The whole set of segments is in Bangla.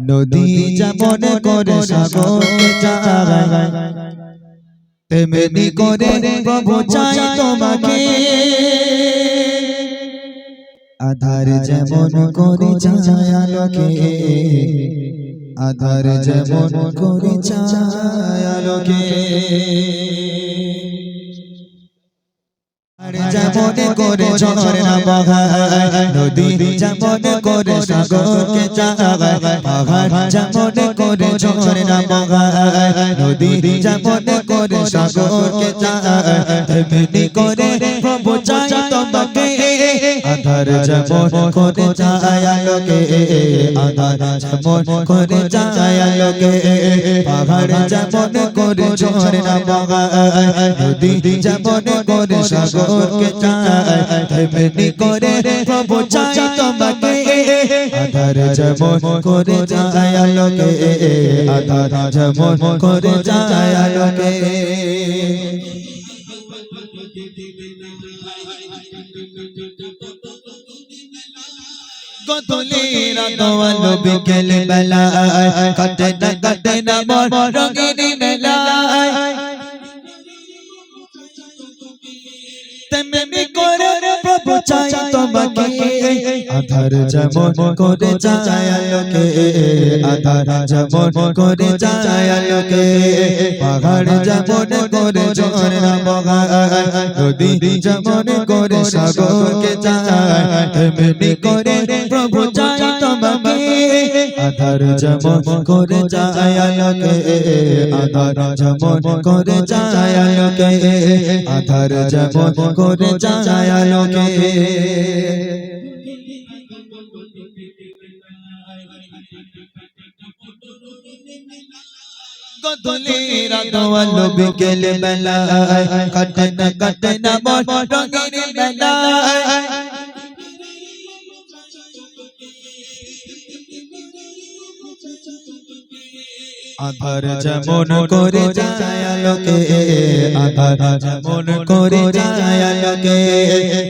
নদী যেমন করে সাগরকে চায় তেমনি করে প্রভু চাই তোমাকে। আধার যেমন করে চায় আলোকে। আধার যেমন করে চায় আলোকে। যেমন করে ঝরনা বহায় নদী যেমন করে সাগরকে চায় পাহাড় যেমন করে ঝরনা বহায় নদী যেমন করে সাগরকে চায় তেমনি করে প্রভু চাই তোমাকে আধার যেমন করে চায় আলোকে, আধার যেমন করে চায় আলোকে, পাহাড় যেমন করে ঝরনা বহায় নদী যেমন করে সাগরকে চায়, তেমনি করে প্রভু চাই তোমাকে, আধার যেমন করে চায় আলোকে, আধার যেমন করে চায় আলোকে। গতলের আলো বিকেল বেলা কাটে না কাটে না মন রঙিন মেলা তেমনি করে প্রভু চাই তোমাকে। আধার যেমন করে চায় আলোকে, আধার যেমন করে চায় আলোকে, পাহাড় যেমন করে ঝরনা বগায়, নদী যেমন করে সাগরকে চায় তেমনি করে প্রভু চাই তোমাকে, আধার যেমন করে আলোকে, আধার যেমন করে আলোকে, আধার যেমন করে চায় আলোকে। গদলের আলো বিকেল কাটে না কাটে না বড় রঙের আধার যেমন করে যায় আলোকে আধার যেমন করে যায় আলোকে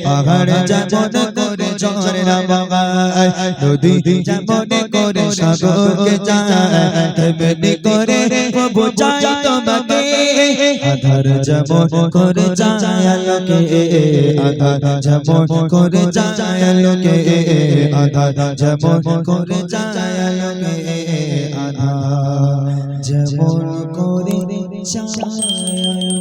পাহাড় যেমন করে ঝরনা বগায় নদী যেমন করে সাগরকে যায় তেমনি করে প্রভু চাই তোমাকে আধার যেমন করে যায় আলোকে আধার যেমন করে যায় আলোকে আধার যেমন করে যায় আলোকে আধার যেমন করে। আলোকে